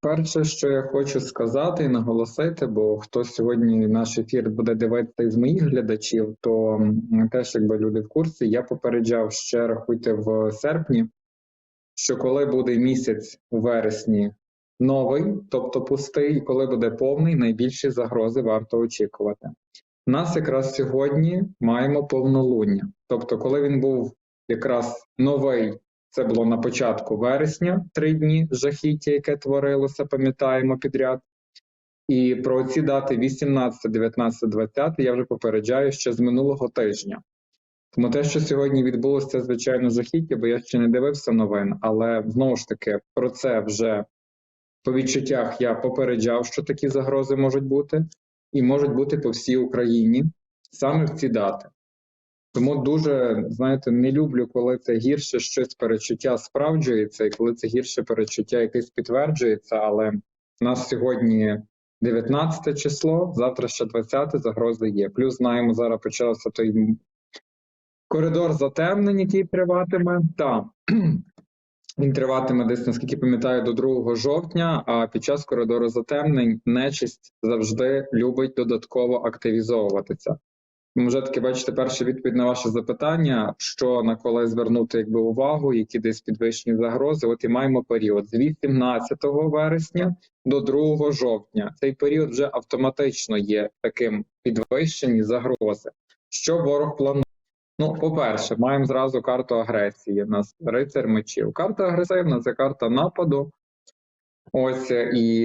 Перше, що я хочу сказати і наголосити, бо хто сьогодні наш ефір буде дивитися із моїх глядачів, то теж якби люди в курсі, я попереджав ще рахуйте в серпні, що коли буде місяць у вересні новий, тобто пустий, коли буде повний, найбільші загрози варто очікувати. Нас якраз сьогодні маємо повнолуння. Тобто, коли він був якраз новий, це було на початку вересня, три дні жахіття, яке творилося, пам'ятаємо підряд. І про ці дати 18, 19, 20 я вже попереджаю ще з минулого тижня. Тому те, що сьогодні відбулося, звичайно, жахіття, бо я ще не дивився новин, але знову ж таки про це вже по відчуттях я попереджав, що такі загрози можуть бути, і можуть бути по всій Україні саме в ці дати. Тому дуже, знаєте, не люблю, коли це гірше щось перечуття справджується, і коли це гірше перечуття якесь підтверджується, але в нас сьогодні 19 число, завтра ще 20 загрози є. Плюс знаємо, зараз почався той коридор затемнень, який триватиме. Та він триватиме десь, наскільки пам'ятаю, до 2 жовтня. А під час коридору затемнень нечисть завжди любить додатково активізовуватися. Вже таки бачите першу відповідь на ваше запитання, що на коли звернути якби увагу, які десь підвищені загрози. От і маємо період з 18 вересня до 2 жовтня. Цей період вже автоматично є таким підвищені загрози. Що ворог планує? Ну, по-перше, маємо зразу карту агресії. У нас рицар мечів. Карта агресивна це карта нападу. Ось і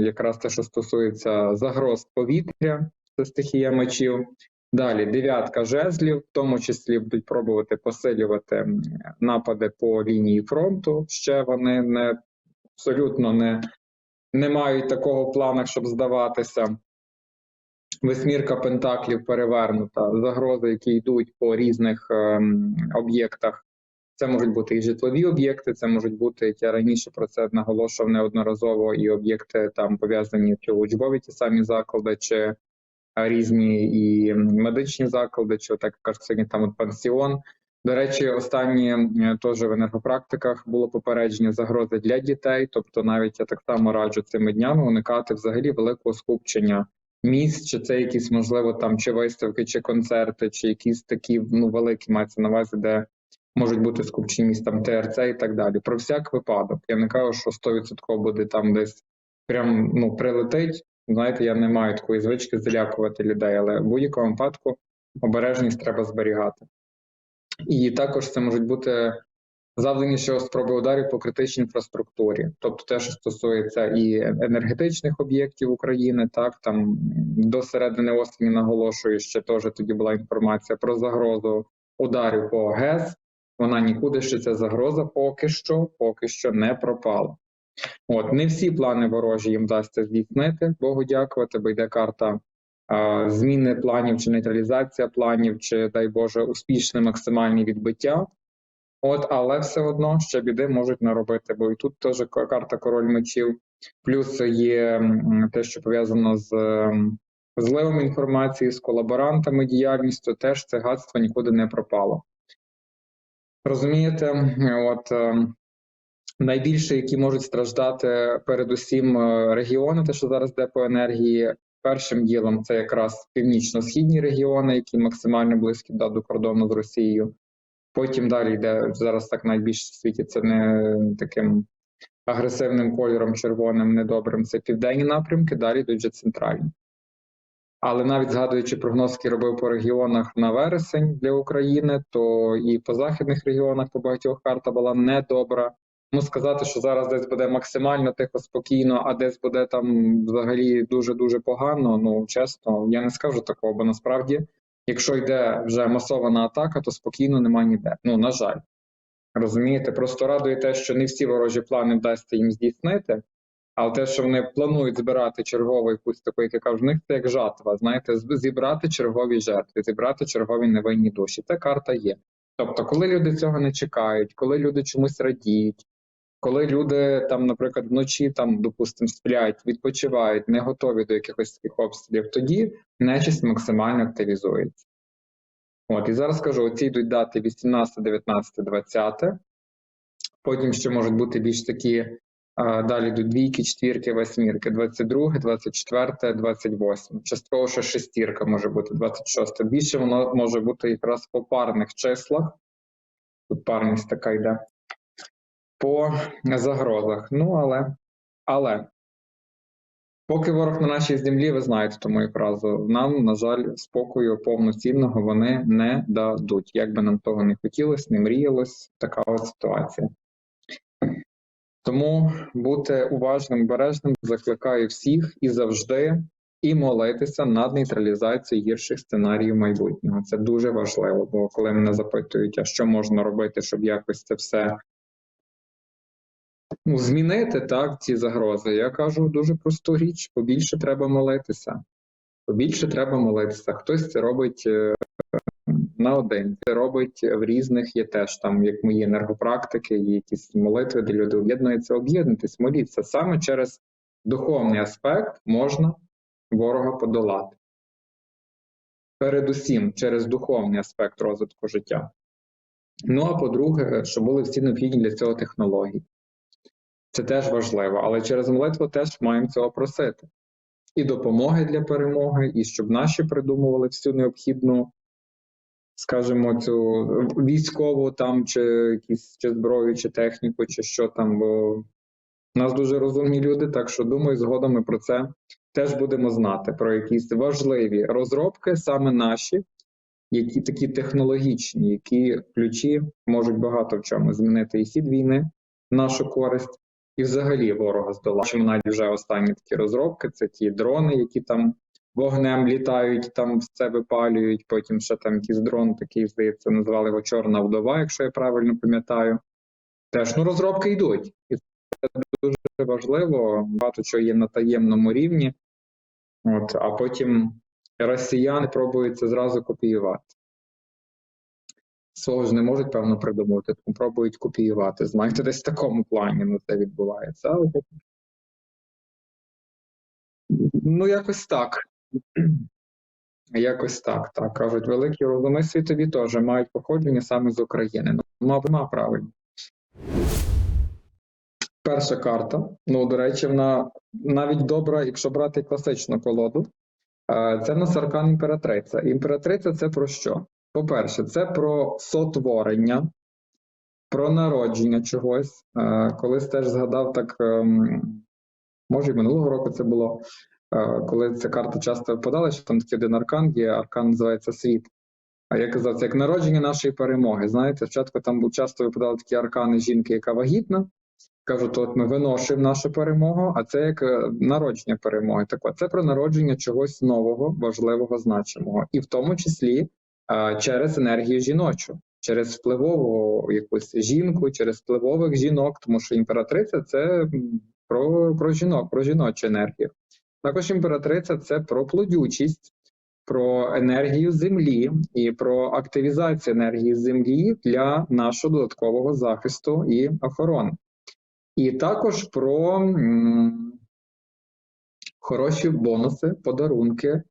якраз те, що стосується загроз повітря, це стихія мечів. Далі дев'ятка жезлів, в тому числі будуть пробувати посилювати напади по лінії фронту. Ще вони не абсолютно не, не мають такого в планах, щоб здаватися. Восьмірка пентаклів перевернута, загрози, які йдуть по різних ем, об'єктах. Це можуть бути і житлові об'єкти, це можуть бути, як я раніше про це наголошував неодноразово, і об'єкти там пов'язані чи учбові ті самі заклади, чи різні і медичні заклади, чи так кажуть, сьогодні там от пансіон. До речі, останні теж в енергопрактиках було попередження загрози для дітей. Тобто, навіть я так само раджу цими днями уникати взагалі великого скупчення місць, чи це якісь можливо там чи виставки, чи концерти, чи якісь такі ну великі мається на увазі, де можуть бути скупчені місць там ТРЦ і так далі. Про всяк випадок. Я не кажу, що 100% буде там десь прям ну прилетить. Знаєте, я не маю такої звички залякувати людей, але в будь-якому випадку обережність треба зберігати. І також це можуть бути завдані ще спроби ударів по критичній інфраструктурі, тобто те, що стосується і енергетичних об'єктів України, так там до середини осені наголошую, ще теж тоді була інформація про загрозу ударів по ГЕС. Вона нікуди ще ця загроза поки що, поки що не пропала. От не всі плани ворожі їм вдасться здійснити, Богу дякувати, бо йде карта а, зміни планів чи нейтралізація планів, чи дай Боже, успішне максимальне відбиття. От, але все одно ще біди можуть наробити, бо і тут теж карта король мечів, плюс є те, що пов'язано з зливом інформації, з колаборантами діяльністю, теж це гадство нікуди не пропало. Розумієте, от е, найбільше, які можуть страждати передусім е, регіони, те, що зараз йде по енергії, першим ділом це якраз північно-східні регіони, які максимально близькі да, до кордону з Росією. Потім далі йде зараз так найбільше в світі це не таким агресивним кольором, червоним, недобрим. Це південні напрямки, далі йдуть вже центральні. Але навіть згадуючи прогноз, який робив по регіонах на вересень для України, то і по західних регіонах по багатьох карта була недобра. Тому сказати, що зараз десь буде максимально тихо, спокійно, а десь буде там взагалі дуже дуже погано. Ну чесно, я не скажу такого, бо насправді, якщо йде вже масована атака, то спокійно нема ніде. Ну на жаль, розумієте, просто радує те, що не всі ворожі плани вдасться їм здійснити. Але те, що вони планують збирати чергову якусь таку, як я кажу, в них це як жатва. Знаєте, зібрати чергові жертви, зібрати чергові невинні душі. Ця карта є. Тобто, коли люди цього не чекають, коли люди чомусь радіють, коли люди там, наприклад, вночі там, допустимо, сплять, відпочивають, не готові до якихось таких обстрілів, тоді нечисть максимально активізується. От і зараз кажу: оці йдуть дати 18, 19, 20. Потім ще можуть бути більш такі А, Далі йдуть двійки, четвірки, восьмірки, 22, 24, 28. Частково ще шестірка може бути 26. Більше воно може бути якраз по парних числах. Тут парність така йде. По загрозах. Ну, але, але поки ворог на нашій землі, ви знаєте ту мою фразу, нам, на жаль, спокою повноцінного вони не дадуть. Як би нам того не хотілося, не мріялось, така от ситуація. Тому бути уважним, бережним закликаю всіх і завжди і молитися над нейтралізацією гірших сценаріїв майбутнього. Це дуже важливо, бо коли мене запитують, а що можна робити, щоб якось це все змінити так, ці загрози, я кажу дуже просту річ: побільше треба молитися. Побільше треба молитися. Хтось це робить е, на один, це робить в різних, є теж там, як мої енергопрактики, є якісь молитви, де люди об'єднуються, об'єднуйтесь, моліться. Саме через духовний аспект можна ворога подолати. Передусім через духовний аспект розвитку життя. Ну а по-друге, щоб були всі необхідні для цього технології. Це теж важливо, але через молитву теж маємо цього просити. І допомоги для перемоги, і щоб наші придумували всю необхідну, скажімо, цю військову там, чи якісь чи зброю, чи техніку, чи що там. Бо нас дуже розумні люди, так що думаю, згодом ми про це теж будемо знати, про якісь важливі розробки, саме наші, які такі технологічні, які ключі можуть багато в чому змінити і хід війни нашу користь. І взагалі ворога здолати. навіть вже останні такі розробки це ті дрони, які там вогнем літають, там все випалюють. Потім ще там якийсь дрон, такий, здається, назвали його Чорна вдова, якщо я правильно пам'ятаю. Теж ну розробки йдуть. І це дуже важливо. Багато чого є на таємному рівні. От, А потім росіяни пробують це зразу копіювати. Свого ж не можуть, певно, придумати, тому пробують копіювати. Знаєте, десь в такому плані ну, це відбувається. Ну, якось так. Якось так, так. Кажуть, великі розуми світові теж мають походження саме з України. Ну, мабуть, правильно. Перша карта. Ну, до речі, вона навіть добра, якщо брати класичну колоду. Це в нас аркан імператриця. Імператриця це про що? По-перше, це про сотворення, про народження чогось. Колись теж згадав так, ем, може і минулого року це було, коли ця карта часто випадала, що там такий один аркан є, аркан називається світ. А я казав, це як народження нашої перемоги. Знаєте, спочатку там часто випадали такі аркани жінки, яка вагітна. Кажу, то от ми виношуємо нашу перемогу, а це як е, народження перемоги. Так от це про народження чогось нового, важливого, значимого, і в тому числі через енергію жіночу, через впливову якусь жінку, через впливових жінок, тому що імператриця це про, про жінок, про жіночу енергію. Також імператриця це про плодючість, про енергію землі і про активізацію енергії землі для нашого додаткового захисту і охорони. І також про м, хороші бонуси, подарунки,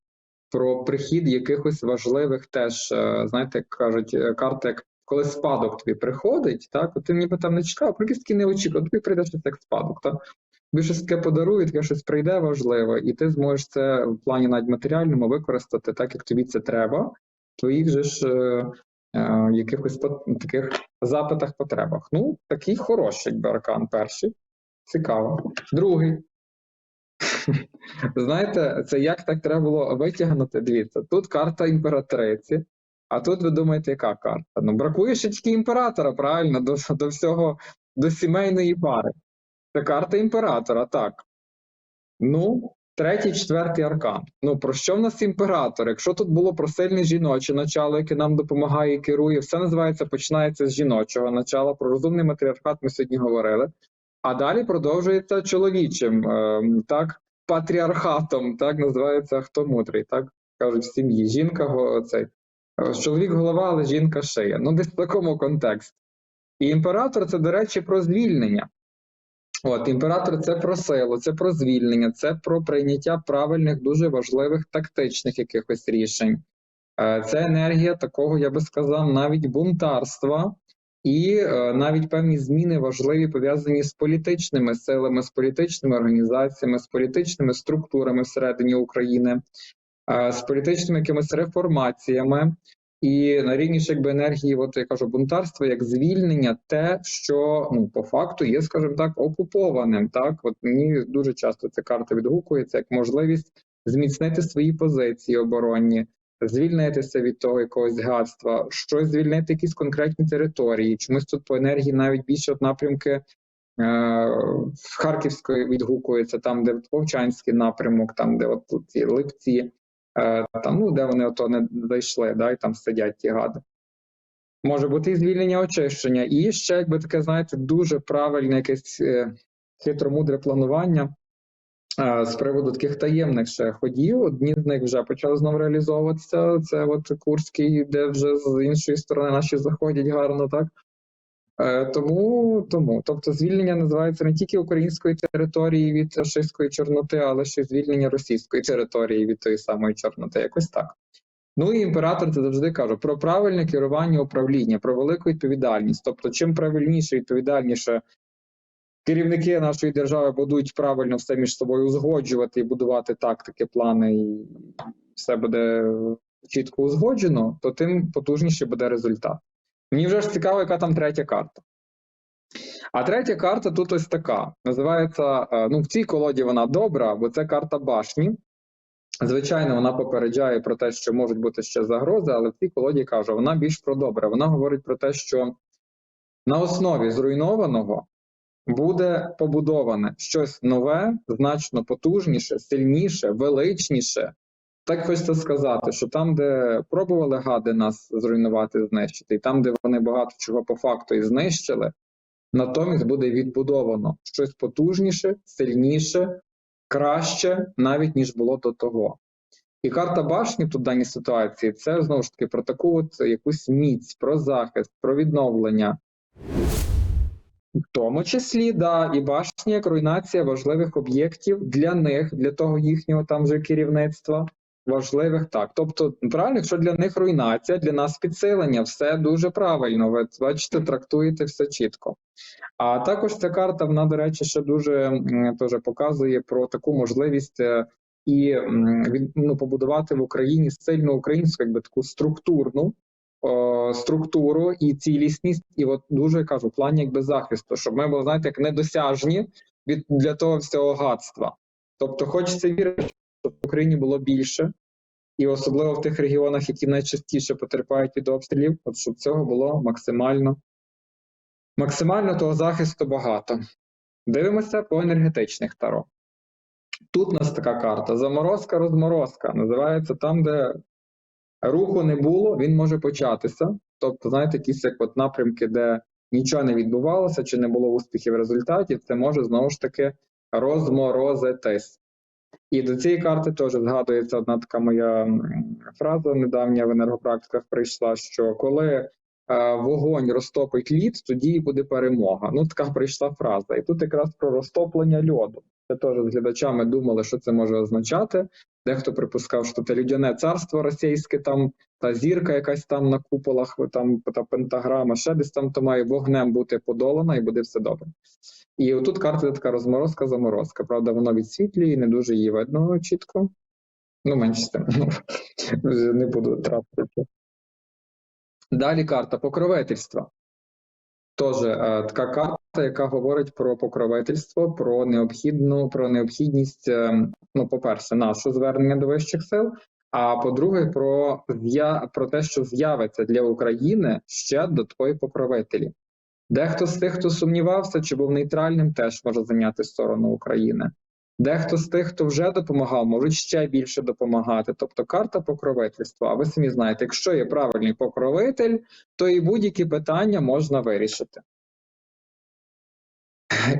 про прихід якихось важливих теж, е, знаєте, як кажуть, е, карти, як коли спадок тобі приходить, так, ти ніби там не чекав, про не очікував, тобі прийде щось як спадок. Так? Тобі щось таке подарують, таке щось прийде важливе, і ти зможеш це в плані навіть матеріальному використати так, як тобі це треба. Твоїх же ж е, е, якихось таких запитах, потребах. Ну, такий хороший якби аркан перший. Цікаво. Другий. Знаєте, це як так треба було витягнути? Дивіться, тут карта імператриці, а тут ви думаєте, яка карта? Ну, бракує ще тільки імператора, правильно, до, до всього, до сімейної пари. Це карта імператора, так. Ну, третій, четвертий аркан. Ну, про що в нас імператор? Якщо тут було про сильне жіноче начало, яке нам допомагає і керує, все називається, починається з жіночого начала. Про розумний матріархат ми сьогодні говорили. А далі продовжується чоловічим, е, так, патріархатом, так називається хто мудрий, так кажуть в сім'ї. Жінка цей, е, чоловік голова, але жінка шия. Ну, десь в такому контексті. І імператор це, до речі, про звільнення. От імператор це про силу, це про звільнення, це про прийняття правильних, дуже важливих тактичних якихось рішень. Е, це енергія такого, я би сказав, навіть бунтарства, і е, навіть певні зміни важливі пов'язані з політичними силами, з політичними організаціями, з політичними структурами всередині України, е, з політичними якимись реформаціями. І на рівні ж якби енергії, от я кажу, бунтарства як звільнення, те, що ну по факту є, скажімо так, окупованим. Так, от мені дуже часто ця карта відгукується як можливість зміцнити свої позиції оборонні, звільнитися від того якогось гадства, щось звільнити якісь конкретні території. Чомусь тут по енергії навіть більше от напрямки е, в Харківської відгукується, там, де Вовчанський напрямок, там, де от ці липці, е, там, ну, де вони ото не зайшли, да, і там сидять ті гади. Може бути і звільнення очищення, і ще, якби таке, знаєте, дуже правильне якесь е, хитромудре планування е, з приводу таких таємних ще ходів. Одні з них вже почали знову реалізовуватися. Це от Курський, де вже з іншої сторони наші заходять гарно, так? Е, Тому, тому, тобто, звільнення називається не тільки української території від рашистської чорноти, але ще звільнення російської території від тої самої чорноти. Якось так. Ну і імператор це завжди каже про правильне керування управління, про велику відповідальність. Тобто, чим правильніше і відповідальніше керівники нашої держави будуть правильно все між собою узгоджувати і будувати тактики, плани, і все буде чітко узгоджено, то тим потужніше буде результат. Мені вже ж цікаво, яка там третя карта. А третя карта тут ось така. Називається: е, ну, в цій колоді вона добра, бо це карта башні. Звичайно, вона попереджає про те, що можуть бути ще загрози, але в цій колоді каже, вона більш про добре. Вона говорить про те, що на основі зруйнованого буде побудоване щось нове, значно потужніше, сильніше, величніше. Так хочеться сказати, що там, де пробували гади нас зруйнувати, знищити, і там, де вони багато чого по факту і знищили, натомість буде відбудовано щось потужніше, сильніше, краще, навіть ніж було до того. І карта башні тут в даній ситуації це знову ж таки про таку от якусь міць, про захист, про відновлення. В тому числі, да, і башня як руйнація важливих об'єктів для них, для того їхнього там же керівництва. Важливих так. Тобто, правильно, якщо для них руйнація, для нас підсилення, все дуже правильно. Ви бачите, трактуєте все чітко. А також ця карта, вона, до речі, ще дуже теж показує про таку можливість е, і ну, побудувати в Україні сильну українську, якби таку структурну о, структуру і цілісність, і от дуже кажу, в плані якби захисту, щоб ми були, знаєте, як недосяжні від для того всього гадства. Тобто, хочеться вірити, щоб в Україні було більше, і особливо в тих регіонах, які найчастіше потерпають від обстрілів, от щоб цього було максимально, максимально того захисту багато. Дивимося по енергетичних таро. Тут у нас така карта: заморозка, розморозка. Називається там, де руху не було, він може початися. Тобто, знаєте, якісь як от напрямки, де нічого не відбувалося, чи не було успіхів результатів, це може знову ж таки розморозитись. І до цієї карти теж згадується одна така моя фраза недавня в енергопрактиках прийшла: що коли е, вогонь розтопить лід, тоді і буде перемога. Ну, така прийшла фраза. І тут якраз про розтоплення льоду. Це теж з глядачами думали, що це може означати. Дехто припускав, що це людяне царство російське, там та зірка якась там на куполах, там та пентаграма, ще десь там то має вогнем бути подолана і буде все добре. І отут карта така розморозка, заморозка. Правда, воно відсвітлює, не дуже її видно чітко. Ну, менше з тим. Не буду тратити. Далі карта покровительства. Теж е, така карта, яка говорить про покровительство, про необхідну, про необхідність, е, ну, по-перше, нашого звернення до вищих сил. А по-друге, про, про те, що з'явиться для України ще до твої покровителі. Дехто з тих, хто сумнівався, чи був нейтральним, теж може зайняти сторону України. Дехто з тих, хто вже допомагав, можуть ще більше допомагати. Тобто карта покровительства. А ви самі знаєте, якщо є правильний покровитель, то і будь-які питання можна вирішити.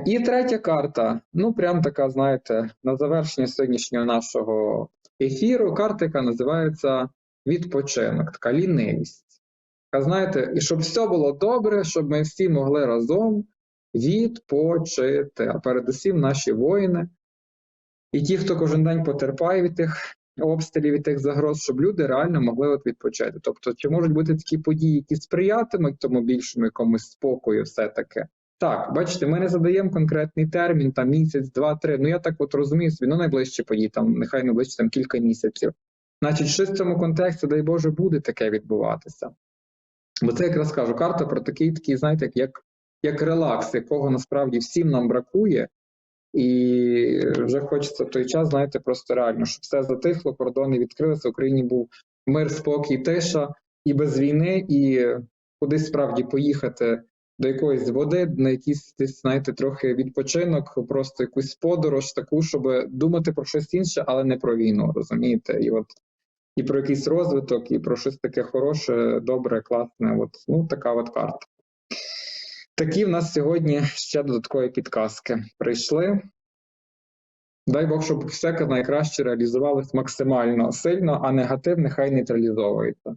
І третя карта. Ну, прям така, знаєте, на завершення сьогоднішнього нашого ефіру. Карта, яка називається відпочинок, така лінивість. Така, знаєте, і щоб все було добре, щоб ми всі могли разом відпочити. А передусім наші воїни і ті, хто кожен день потерпає від тих обстрілів і тих загроз, щоб люди реально могли от відпочити. Тобто, чи можуть бути такі події, які сприятимуть тому більшому якомусь спокою, все-таки? Так, бачите, ми не задаємо конкретний термін, там місяць, два, три. Ну я так от розумію, собі, ну найближчі події, там нехай найближчі там кілька місяців. Значить, щось в цьому контексті, дай Боже, буде таке відбуватися. Бо це якраз кажу, карта про такий, такий, знаєте, як, як релакс, якого насправді всім нам бракує. І вже хочеться в той час, знаєте, просто реально, щоб все затихло, кордони відкрилися, в Україні був мир, спокій, тиша і без війни, і кудись справді поїхати до якоїсь води, на якийсь десь, знаєте, трохи відпочинок, просто якусь подорож, таку, щоб думати про щось інше, але не про війну, розумієте? І от і про якийсь розвиток, і про щось таке хороше, добре, класне. От ну така от карта. Такі в нас сьогодні ще додаткові підказки прийшли. Дай Бог, щоб все найкраще реалізувалось максимально сильно, а негатив нехай нейтралізовується.